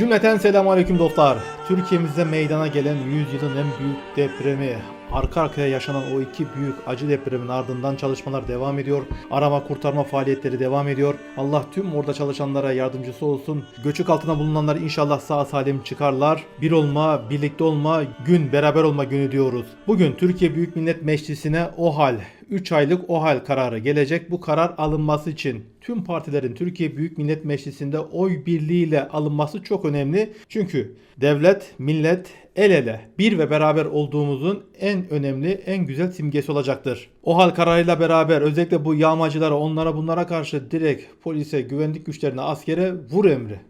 Cümleten selamun aleyküm dostlar. Türkiye'mizde meydana gelen 100 yılın en büyük depremi, arka arkaya yaşanan o iki büyük acı depremin ardından çalışmalar devam ediyor. Arama kurtarma faaliyetleri devam ediyor. Allah tüm orada çalışanlara yardımcısı olsun. Göçük altına bulunanlar inşallah sağ salim çıkarlar. Bir olma, birlikte olma, gün beraber olma günü diyoruz. Bugün Türkiye Büyük Millet Meclisi'ne OHAL 3 aylık OHAL kararı gelecek. Bu karar alınması için tüm partilerin Türkiye Büyük Millet Meclisi'nde oy birliğiyle alınması çok önemli. Çünkü devlet, millet el ele bir ve beraber olduğumuzun en önemli, en güzel simgesi olacaktır. OHAL kararıyla beraber özellikle bu yağmacılara, onlara bunlara karşı direkt polise, güvenlik güçlerine, askere vur emri.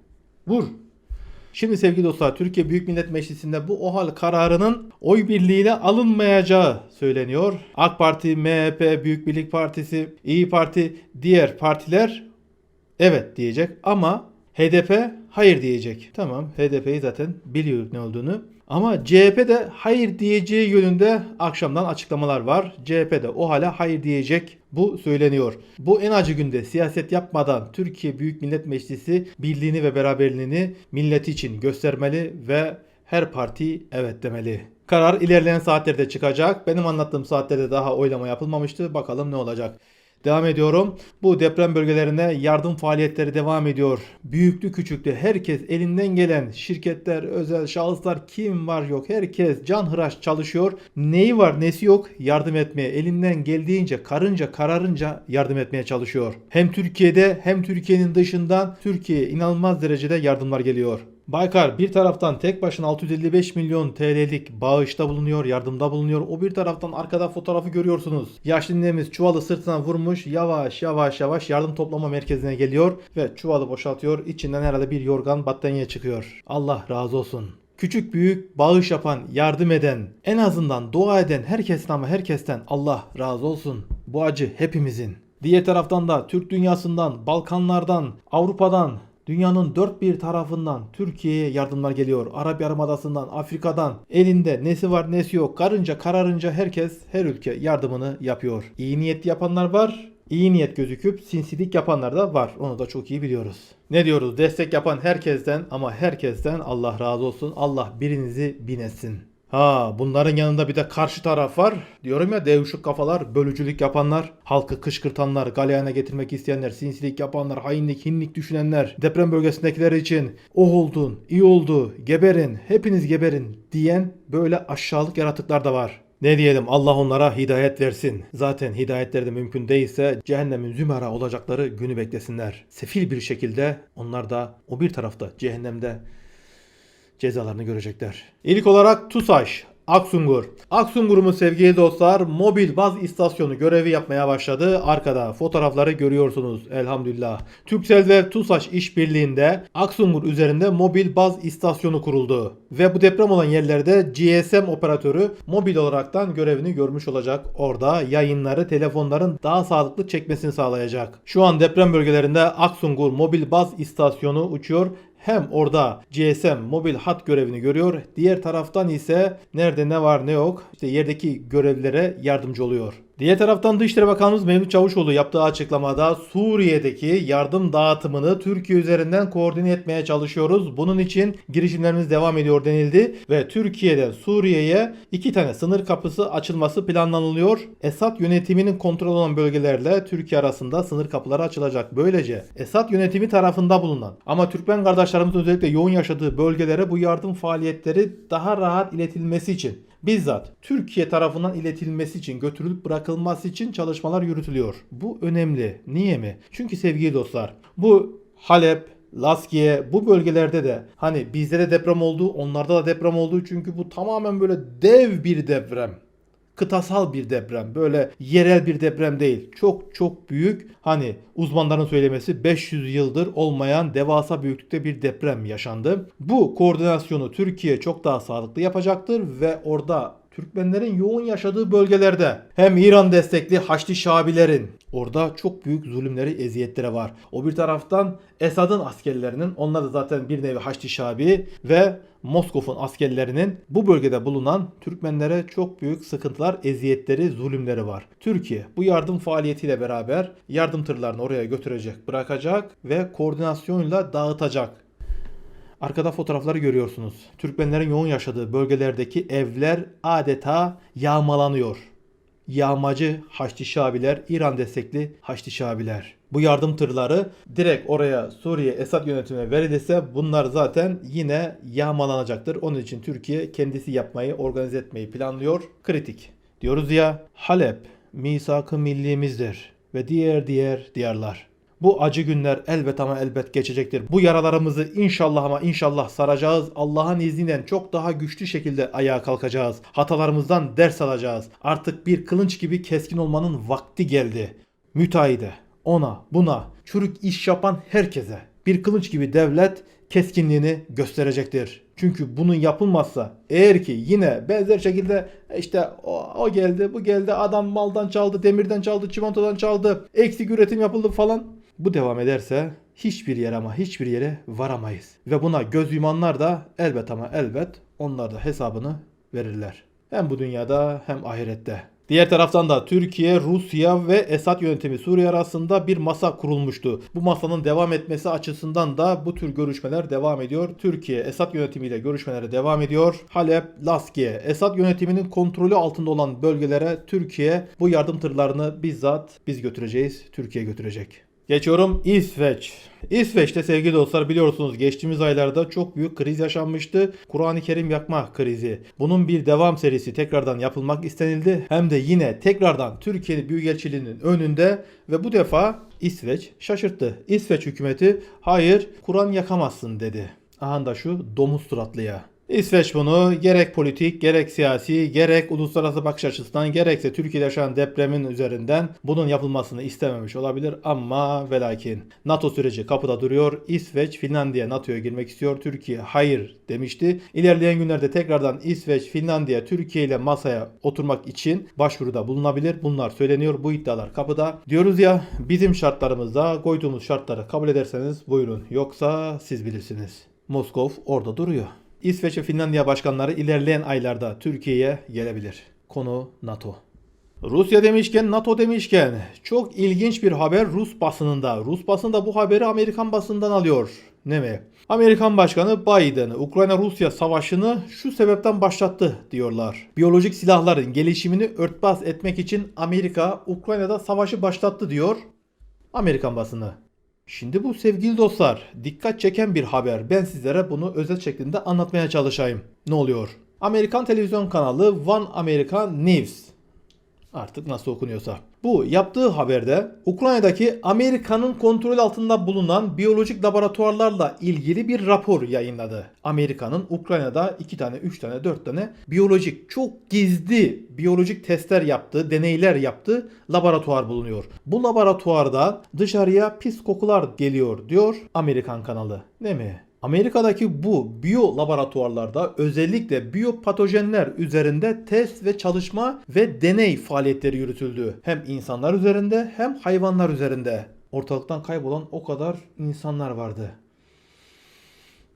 Vur. Şimdi sevgili dostlar Türkiye Büyük Millet Meclisi'nde bu OHAL kararının oy birliğiyle alınmayacağı söyleniyor. AK Parti, MHP, Büyük Birlik Partisi, İyi Parti, diğer partiler evet diyecek ama HDP hayır diyecek. Tamam HDP'yi zaten biliyor ne olduğunu. Ama CHP de hayır diyeceği yönünde akşamdan açıklamalar var. CHP de o hala hayır diyecek. Bu söyleniyor. Bu en acı günde siyaset yapmadan Türkiye Büyük Millet Meclisi birliğini ve beraberliğini milleti için göstermeli ve her parti evet demeli. Karar ilerleyen saatlerde çıkacak. Benim anlattığım saatlerde daha oylama yapılmamıştı. Bakalım ne olacak. Devam ediyorum. Bu deprem bölgelerine yardım faaliyetleri devam ediyor. Büyüklü küçüklü herkes elinden gelen şirketler, özel şahıslar kim var yok herkes canhıraş çalışıyor. Neyi var nesi yok yardım etmeye elinden geldiğince karınca kararınca yardım etmeye çalışıyor. Hem Türkiye'de hem Türkiye'nin dışından Türkiye'ye inanılmaz derecede yardımlar geliyor. Baykar bir taraftan tek başına 655 milyon TL'lik bağışta bulunuyor, yardımda bulunuyor. O bir taraftan arkada fotoğrafı görüyorsunuz. Yaşlı ninemiz çuvalı sırtına vurmuş yavaş yavaş yavaş yardım toplama merkezine geliyor ve çuvalı boşaltıyor. İçinden herhalde bir yorgan battaniye çıkıyor. Allah razı olsun. Küçük büyük bağış yapan, yardım eden, en azından dua eden herkesten ama herkesten Allah razı olsun. Bu acı hepimizin. Diğer taraftan da Türk dünyasından, Balkanlardan, Avrupa'dan, Dünyanın dört bir tarafından Türkiye'ye yardımlar geliyor. Arap Yarımadası'ndan, Afrika'dan. Elinde nesi var nesi yok. Karınca kararınca herkes her ülke yardımını yapıyor. İyi niyet yapanlar var. İyi niyet gözüküp sinsilik yapanlar da var. Onu da çok iyi biliyoruz. Ne diyoruz? Destek yapan herkesten ama herkesten Allah razı olsun. Allah birinizi bin etsin. Ha bunların yanında bir de karşı taraf var. Diyorum ya devşuk kafalar, bölücülük yapanlar, halkı kışkırtanlar, galeyana getirmek isteyenler, sinsilik yapanlar, hainlik, hinlik düşünenler, deprem bölgesindekiler için oh oldun, iyi oldu, geberin, hepiniz geberin diyen böyle aşağılık yaratıklar da var. Ne diyelim Allah onlara hidayet versin. Zaten hidayetleri de mümkün değilse cehennemin zümera olacakları günü beklesinler. Sefil bir şekilde onlar da o bir tarafta cehennemde cezalarını görecekler. İlk olarak TUSAŞ, Aksungur. Aksungur'umuz sevgili dostlar mobil baz istasyonu görevi yapmaya başladı. Arkada fotoğrafları görüyorsunuz elhamdülillah. Türksel ve TUSAŞ işbirliğinde Aksungur üzerinde mobil baz istasyonu kuruldu. Ve bu deprem olan yerlerde GSM operatörü mobil olaraktan görevini görmüş olacak. Orada yayınları telefonların daha sağlıklı çekmesini sağlayacak. Şu an deprem bölgelerinde Aksungur mobil baz istasyonu uçuyor hem orada GSM mobil hat görevini görüyor. Diğer taraftan ise nerede ne var ne yok işte yerdeki görevlilere yardımcı oluyor. Diğer taraftan Dışişleri Bakanımız Mevlüt Çavuşoğlu yaptığı açıklamada Suriye'deki yardım dağıtımını Türkiye üzerinden koordine etmeye çalışıyoruz. Bunun için girişimlerimiz devam ediyor denildi ve Türkiye'den Suriye'ye iki tane sınır kapısı açılması planlanılıyor. Esad yönetiminin kontrol olan bölgelerle Türkiye arasında sınır kapıları açılacak. Böylece Esad yönetimi tarafında bulunan ama Türkmen kardeşlerimizin özellikle yoğun yaşadığı bölgelere bu yardım faaliyetleri daha rahat iletilmesi için bizzat Türkiye tarafından iletilmesi için, götürülüp bırakılması için çalışmalar yürütülüyor. Bu önemli. Niye mi? Çünkü sevgili dostlar, bu Halep, Laskiye bu bölgelerde de hani bizde de deprem oldu, onlarda da deprem oldu. Çünkü bu tamamen böyle dev bir deprem kıtasal bir deprem. Böyle yerel bir deprem değil. Çok çok büyük hani uzmanların söylemesi 500 yıldır olmayan devasa büyüklükte bir deprem yaşandı. Bu koordinasyonu Türkiye çok daha sağlıklı yapacaktır ve orada Türkmenlerin yoğun yaşadığı bölgelerde hem İran destekli Haçlı Şabilerin orada çok büyük zulümleri, eziyetleri var. O bir taraftan Esad'ın askerlerinin onlar da zaten bir nevi Haçlı Şabi ve Moskov'un askerlerinin bu bölgede bulunan Türkmenlere çok büyük sıkıntılar, eziyetleri, zulümleri var. Türkiye bu yardım faaliyetiyle beraber yardım tırlarını oraya götürecek, bırakacak ve koordinasyonla dağıtacak. Arkada fotoğrafları görüyorsunuz. Türkmenlerin yoğun yaşadığı bölgelerdeki evler adeta yağmalanıyor. Yağmacı Haçlı Şabiler, İran destekli Haçlı Şabiler. Bu yardım tırları direkt oraya Suriye Esad yönetimine verilirse bunlar zaten yine yağmalanacaktır. Onun için Türkiye kendisi yapmayı, organize etmeyi planlıyor. Kritik. Diyoruz ya Halep misak-ı millimizdir ve diğer diğer diyarlar. Bu acı günler elbet ama elbet geçecektir. Bu yaralarımızı inşallah ama inşallah saracağız. Allah'ın izniyle çok daha güçlü şekilde ayağa kalkacağız. Hatalarımızdan ders alacağız. Artık bir kılınç gibi keskin olmanın vakti geldi. Müteahhide, ona, buna, çürük iş yapan herkese bir kılıç gibi devlet keskinliğini gösterecektir. Çünkü bunun yapılmazsa eğer ki yine benzer şekilde işte o, o geldi bu geldi adam maldan çaldı demirden çaldı çimentodan çaldı eksik üretim yapıldı falan bu devam ederse hiçbir yere ama hiçbir yere varamayız. Ve buna göz yumanlar da elbet ama elbet onlar da hesabını verirler. Hem bu dünyada hem ahirette. Diğer taraftan da Türkiye, Rusya ve Esad yönetimi Suriye arasında bir masa kurulmuştu. Bu masanın devam etmesi açısından da bu tür görüşmeler devam ediyor. Türkiye, Esad yönetimiyle görüşmelere devam ediyor. Halep, Laskiye, Esad yönetiminin kontrolü altında olan bölgelere Türkiye bu yardım tırlarını bizzat biz götüreceğiz. Türkiye götürecek. Geçiyorum İsveç. İsveç'te sevgili dostlar biliyorsunuz geçtiğimiz aylarda çok büyük kriz yaşanmıştı. Kur'an-ı Kerim yakma krizi. Bunun bir devam serisi tekrardan yapılmak istenildi. Hem de yine tekrardan Türkiye Büyükelçiliğinin önünde ve bu defa İsveç şaşırttı. İsveç hükümeti hayır Kur'an yakamazsın dedi. Aha da şu domuz suratlıya. İsveç bunu gerek politik, gerek siyasi, gerek uluslararası bakış açısından, gerekse Türkiye'de yaşanan depremin üzerinden bunun yapılmasını istememiş olabilir ama ve lakin NATO süreci kapıda duruyor. İsveç, Finlandiya NATO'ya girmek istiyor. Türkiye hayır demişti. İlerleyen günlerde tekrardan İsveç, Finlandiya, Türkiye ile masaya oturmak için başvuruda bulunabilir. Bunlar söyleniyor. Bu iddialar kapıda. Diyoruz ya bizim şartlarımızda koyduğumuz şartları kabul ederseniz buyurun. Yoksa siz bilirsiniz. Moskov orada duruyor. İsveç ve Finlandiya başkanları ilerleyen aylarda Türkiye'ye gelebilir. Konu NATO. Rusya demişken, NATO demişken çok ilginç bir haber Rus basınında. Rus basında bu haberi Amerikan basından alıyor. Ne mi? Amerikan Başkanı Biden Ukrayna-Rusya savaşını şu sebepten başlattı diyorlar. Biyolojik silahların gelişimini örtbas etmek için Amerika Ukrayna'da savaşı başlattı diyor Amerikan basını. Şimdi bu sevgili dostlar dikkat çeken bir haber. Ben sizlere bunu özet şeklinde anlatmaya çalışayım. Ne oluyor? Amerikan televizyon kanalı One American News artık nasıl okunuyorsa. Bu yaptığı haberde Ukrayna'daki Amerika'nın kontrol altında bulunan biyolojik laboratuvarlarla ilgili bir rapor yayınladı. Amerika'nın Ukrayna'da 2 tane, 3 tane, 4 tane biyolojik çok gizli biyolojik testler yaptığı, deneyler yaptığı laboratuvar bulunuyor. Bu laboratuvarda dışarıya pis kokular geliyor diyor Amerikan kanalı. Ne mi? Amerika'daki bu biyo laboratuvarlarda özellikle biyopatojenler üzerinde test ve çalışma ve deney faaliyetleri yürütüldü. Hem insanlar üzerinde hem hayvanlar üzerinde. Ortalıktan kaybolan o kadar insanlar vardı.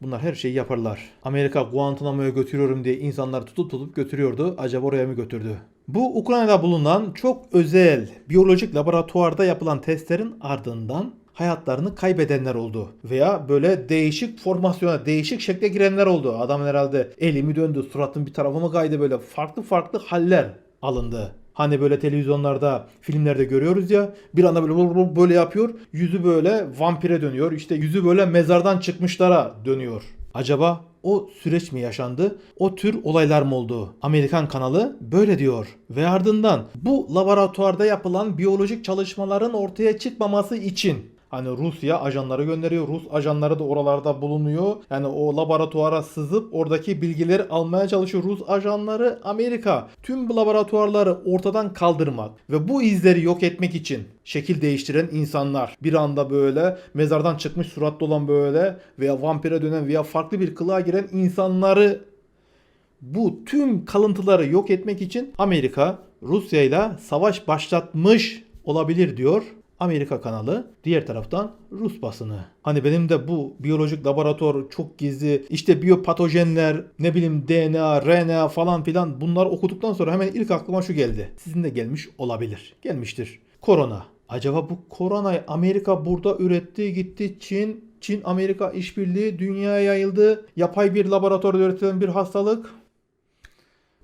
Bunlar her şeyi yaparlar. Amerika Guantanamo'ya götürüyorum diye insanları tutup tutup götürüyordu. Acaba oraya mı götürdü? Bu Ukrayna'da bulunan çok özel biyolojik laboratuvarda yapılan testlerin ardından hayatlarını kaybedenler oldu. Veya böyle değişik formasyona, değişik şekle girenler oldu. Adam herhalde elimi döndü, suratın bir tarafı mı kaydı böyle farklı farklı haller alındı. Hani böyle televizyonlarda, filmlerde görüyoruz ya bir anda böyle böyle yapıyor. Yüzü böyle vampire dönüyor. İşte yüzü böyle mezardan çıkmışlara dönüyor. Acaba o süreç mi yaşandı? O tür olaylar mı oldu? Amerikan kanalı böyle diyor. Ve ardından bu laboratuvarda yapılan biyolojik çalışmaların ortaya çıkmaması için Hani Rusya ajanları gönderiyor. Rus ajanları da oralarda bulunuyor. Yani o laboratuvara sızıp oradaki bilgileri almaya çalışıyor. Rus ajanları Amerika tüm bu laboratuvarları ortadan kaldırmak ve bu izleri yok etmek için şekil değiştiren insanlar bir anda böyle mezardan çıkmış suratlı olan böyle veya vampire dönen veya farklı bir kılığa giren insanları bu tüm kalıntıları yok etmek için Amerika Rusya ile savaş başlatmış olabilir diyor Amerika kanalı, diğer taraftan Rus basını. Hani benim de bu biyolojik laboratuvar çok gizli, işte biyopatojenler, ne bileyim DNA, RNA falan filan bunlar okuduktan sonra hemen ilk aklıma şu geldi. Sizin de gelmiş olabilir. Gelmiştir. Korona. Acaba bu koronayı Amerika burada üretti gitti Çin Çin-Amerika işbirliği dünyaya yayıldı. Yapay bir laboratuvarda üretilen bir hastalık.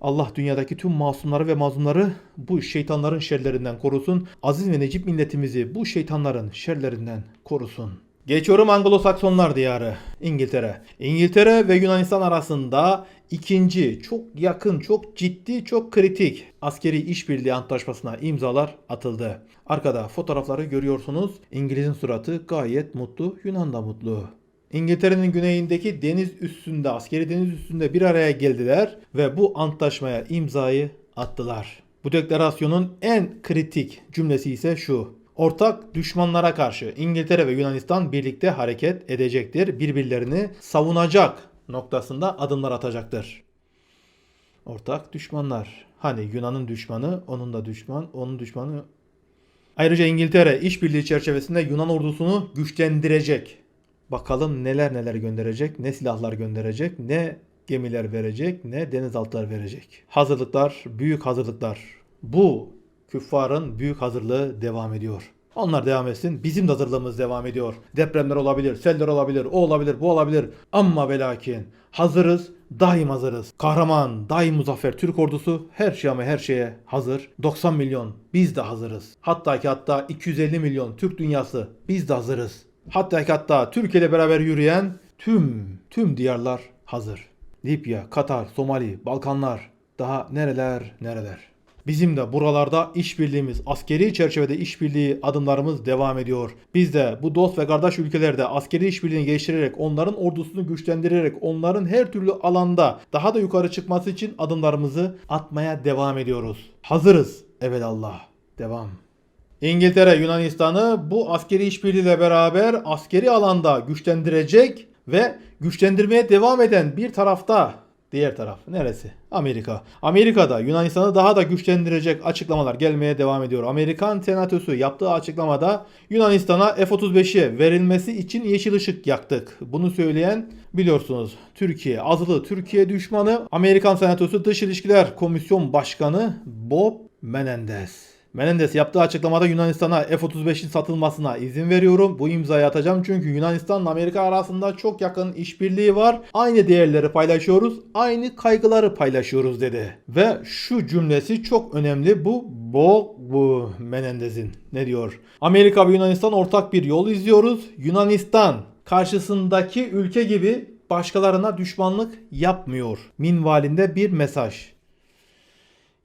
Allah dünyadaki tüm masumları ve mazlumları bu şeytanların şerlerinden korusun. Aziz ve necip milletimizi bu şeytanların şerlerinden korusun. Geçiyorum Anglo-Saksonlar diyarı İngiltere. İngiltere ve Yunanistan arasında ikinci çok yakın, çok ciddi, çok kritik askeri işbirliği antlaşmasına imzalar atıldı. Arkada fotoğrafları görüyorsunuz. İngiliz'in suratı gayet mutlu, Yunan da mutlu. İngiltere'nin güneyindeki deniz üstünde, askeri deniz üstünde bir araya geldiler ve bu antlaşmaya imzayı attılar. Bu deklarasyonun en kritik cümlesi ise şu. Ortak düşmanlara karşı İngiltere ve Yunanistan birlikte hareket edecektir. Birbirlerini savunacak noktasında adımlar atacaktır. Ortak düşmanlar. Hani Yunan'ın düşmanı, onun da düşman, onun düşmanı. Ayrıca İngiltere işbirliği çerçevesinde Yunan ordusunu güçlendirecek. Bakalım neler neler gönderecek, ne silahlar gönderecek, ne gemiler verecek, ne denizaltılar verecek. Hazırlıklar, büyük hazırlıklar. Bu küffarın büyük hazırlığı devam ediyor. Onlar devam etsin. Bizim de hazırlığımız devam ediyor. Depremler olabilir, seller olabilir, o olabilir, bu olabilir. Ama ve lakin hazırız, daim hazırız. Kahraman, daim muzaffer Türk ordusu her şeye ama her şeye hazır. 90 milyon biz de hazırız. Hatta ki hatta 250 milyon Türk dünyası biz de hazırız. Hatta hatta Türkiye ile beraber yürüyen tüm tüm diyarlar hazır. Libya, Katar, Somali, Balkanlar, daha nereler nereler. Bizim de buralarda işbirliğimiz, askeri çerçevede işbirliği adımlarımız devam ediyor. Biz de bu dost ve kardeş ülkelerde askeri işbirliğini geliştirerek, onların ordusunu güçlendirerek, onların her türlü alanda daha da yukarı çıkması için adımlarımızı atmaya devam ediyoruz. Hazırız. Evet Allah. Devam. İngiltere Yunanistan'ı bu askeri işbirliğiyle beraber askeri alanda güçlendirecek ve güçlendirmeye devam eden bir tarafta diğer taraf neresi? Amerika. Amerika'da Yunanistan'ı daha da güçlendirecek açıklamalar gelmeye devam ediyor. Amerikan Senatosu yaptığı açıklamada Yunanistan'a F-35'i verilmesi için yeşil ışık yaktık. Bunu söyleyen biliyorsunuz Türkiye azılı Türkiye düşmanı Amerikan Senatosu Dış İlişkiler Komisyon Başkanı Bob Menendez. Menendez yaptığı açıklamada Yunanistan'a F-35'in satılmasına izin veriyorum. Bu imzayı atacağım çünkü Yunanistan'la Amerika arasında çok yakın işbirliği var. Aynı değerleri paylaşıyoruz, aynı kaygıları paylaşıyoruz dedi. Ve şu cümlesi çok önemli. Bu bu bu Menendez'in ne diyor? Amerika ve Yunanistan ortak bir yol izliyoruz. Yunanistan karşısındaki ülke gibi başkalarına düşmanlık yapmıyor. Minvalinde bir mesaj.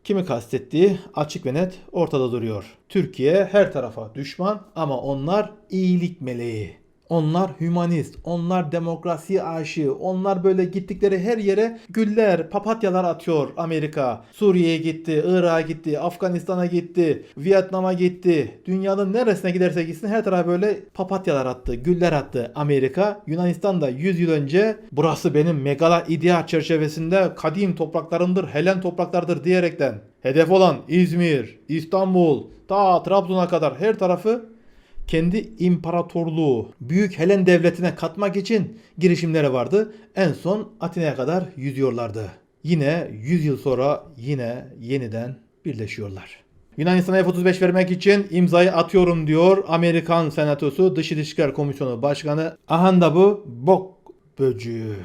Kimi kastettiği açık ve net ortada duruyor. Türkiye her tarafa düşman ama onlar iyilik meleği. Onlar hümanist, onlar demokrasi aşığı, onlar böyle gittikleri her yere güller, papatyalar atıyor Amerika. Suriye'ye gitti, Irak'a gitti, Afganistan'a gitti, Vietnam'a gitti. Dünyanın neresine giderse gitsin her tarafa böyle papatyalar attı, güller attı Amerika. Yunanistan da 100 yıl önce burası benim megala idea çerçevesinde kadim topraklarımdır, Helen topraklardır diyerekten hedef olan İzmir, İstanbul, ta Trabzon'a kadar her tarafı kendi imparatorluğu Büyük Helen Devleti'ne katmak için girişimleri vardı. En son Atina'ya kadar yüzüyorlardı. Yine 100 yıl sonra yine yeniden birleşiyorlar. Yunanistan'a F-35 vermek için imzayı atıyorum diyor Amerikan Senatosu Dış İlişkiler Komisyonu Başkanı. Aha da bu bok böcüğü.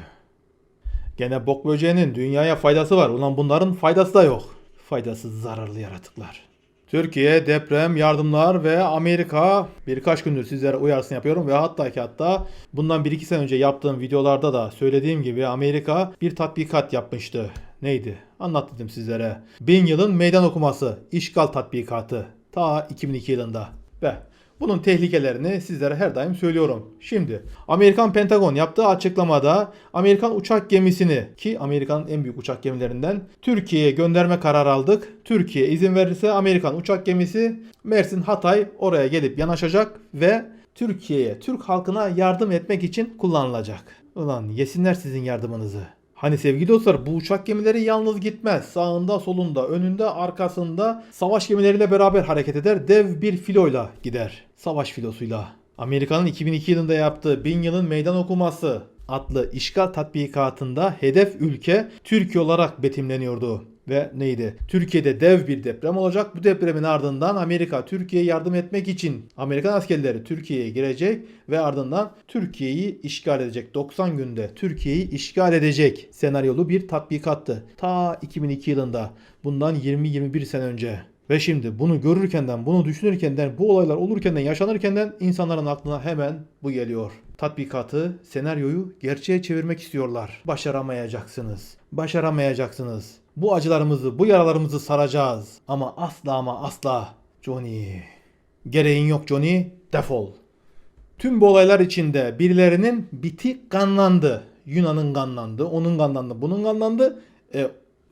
Gene bok böceğinin dünyaya faydası var. Ulan bunların faydası da yok. Faydasız zararlı yaratıklar. Türkiye deprem yardımlar ve Amerika birkaç gündür sizlere uyarsın yapıyorum ve hatta ki hatta bundan 1-2 sene önce yaptığım videolarda da söylediğim gibi Amerika bir tatbikat yapmıştı. Neydi? Anlat dedim sizlere. Bin yılın meydan okuması, işgal tatbikatı. Ta 2002 yılında. Ve bunun tehlikelerini sizlere her daim söylüyorum. Şimdi Amerikan Pentagon yaptığı açıklamada Amerikan uçak gemisini ki Amerika'nın en büyük uçak gemilerinden Türkiye'ye gönderme kararı aldık. Türkiye izin verirse Amerikan uçak gemisi Mersin Hatay oraya gelip yanaşacak ve Türkiye'ye, Türk halkına yardım etmek için kullanılacak. Ulan yesinler sizin yardımınızı. Hani sevgili dostlar bu uçak gemileri yalnız gitmez. Sağında, solunda, önünde, arkasında savaş gemileriyle beraber hareket eder. Dev bir filoyla gider. Savaş filosuyla. Amerika'nın 2002 yılında yaptığı Bin Yılın Meydan Okuması adlı işgal tatbikatında hedef ülke Türkiye olarak betimleniyordu. Ve neydi? Türkiye'de dev bir deprem olacak. Bu depremin ardından Amerika Türkiye'ye yardım etmek için Amerikan askerleri Türkiye'ye girecek ve ardından Türkiye'yi işgal edecek. 90 günde Türkiye'yi işgal edecek senaryolu bir tatbikattı. Ta 2002 yılında bundan 20-21 sene önce. Ve şimdi bunu görürkenden, bunu düşünürkenden, bu olaylar olurkenden, yaşanırkenden insanların aklına hemen bu geliyor. Tatbikatı, senaryoyu gerçeğe çevirmek istiyorlar. Başaramayacaksınız. Başaramayacaksınız. Bu acılarımızı, bu yaralarımızı saracağız. Ama asla ama asla Johnny. Gereğin yok Johnny, defol. Tüm bu olaylar içinde birilerinin biti kanlandı. Yunan'ın kanlandı, onun kanlandı, bunun kanlandı. E,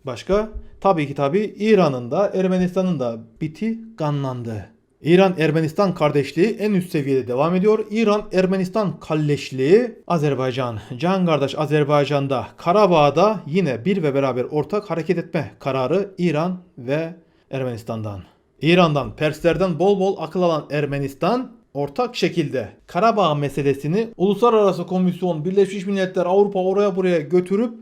başka? Tabii ki tabii İran'ın da Ermenistan'ın da biti kanlandı. İran-Ermenistan kardeşliği en üst seviyede devam ediyor. İran-Ermenistan kalleşliği Azerbaycan, can kardeş Azerbaycan'da, Karabağ'da yine bir ve beraber ortak hareket etme kararı İran ve Ermenistan'dan. İran'dan, Perslerden bol bol akıl alan Ermenistan ortak şekilde Karabağ meselesini Uluslararası Komisyon, Birleşmiş Milletler, Avrupa oraya buraya götürüp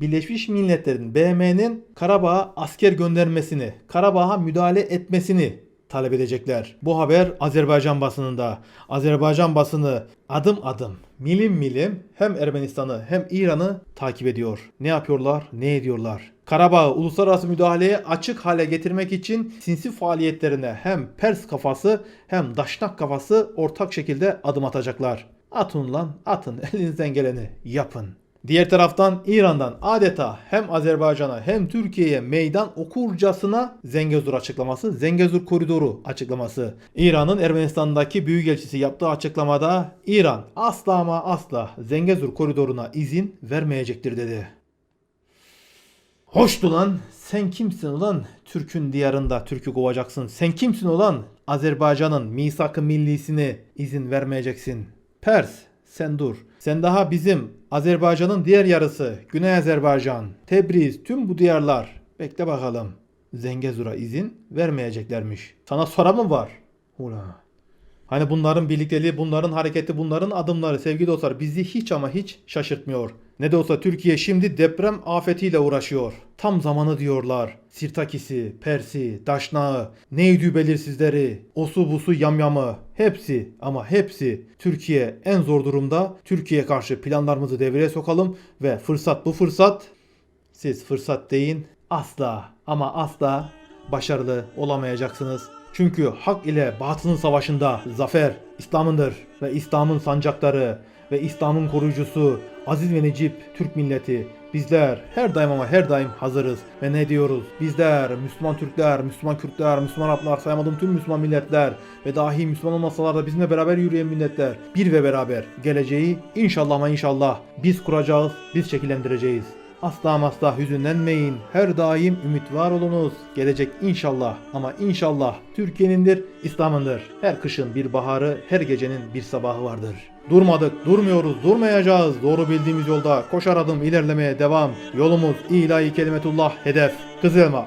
Birleşmiş Milletler'in BM'nin Karabağ'a asker göndermesini, Karabağ'a müdahale etmesini talep edecekler. Bu haber Azerbaycan basınında. Azerbaycan basını adım adım, milim milim hem Ermenistan'ı hem İran'ı takip ediyor. Ne yapıyorlar, ne ediyorlar? Karabağ'ı uluslararası müdahaleye açık hale getirmek için sinsi faaliyetlerine hem Pers kafası hem Daşnak kafası ortak şekilde adım atacaklar. Atın lan atın elinizden geleni yapın. Diğer taraftan İran'dan adeta hem Azerbaycan'a hem Türkiye'ye meydan okurcasına Zengezur açıklaması, Zengezur koridoru açıklaması. İran'ın Ermenistan'daki büyükelçisi yaptığı açıklamada İran asla ama asla Zengezur koridoruna izin vermeyecektir dedi. Hoştu lan. Sen kimsin ulan? Türk'ün diyarında Türk'ü kovacaksın. Sen kimsin ulan? Azerbaycan'ın misak-ı millisine izin vermeyeceksin. Pers sen dur. Sen daha bizim Azerbaycan'ın diğer yarısı Güney Azerbaycan, Tebriz tüm bu diyarlar. Bekle bakalım. Zengezur'a izin vermeyeceklermiş. Sana soran mı var? Ula. Hani bunların birlikteliği, bunların hareketi, bunların adımları sevgili dostlar bizi hiç ama hiç şaşırtmıyor. Ne de olsa Türkiye şimdi deprem afetiyle uğraşıyor. Tam zamanı diyorlar. Sirtakisi, Persi, Daşnağı, neydi belirsizleri, osu busu yamyamı hepsi ama hepsi Türkiye en zor durumda. Türkiye karşı planlarımızı devreye sokalım ve fırsat bu fırsat. Siz fırsat deyin asla ama asla başarılı olamayacaksınız. Çünkü hak ile batının savaşında zafer İslam'ındır ve İslam'ın sancakları ve İslam'ın koruyucusu aziz ve necip Türk milleti bizler her daim ama her daim hazırız ve ne diyoruz? Bizler Müslüman Türkler, Müslüman Kürtler, Müslüman Araplar saymadığım tüm Müslüman milletler ve dahi Müslüman olmasalar da bizimle beraber yürüyen milletler bir ve beraber geleceği inşallah ama inşallah biz kuracağız, biz şekillendireceğiz. Asla ama asla hüzünlenmeyin. Her daim ümit var olunuz. Gelecek inşallah ama inşallah Türkiye'nindir, İslam'ındır. Her kışın bir baharı, her gecenin bir sabahı vardır. Durmadık, durmuyoruz, durmayacağız. Doğru bildiğimiz yolda koşar adım ilerlemeye devam. Yolumuz ilahi kelimetullah hedef. Kızılma.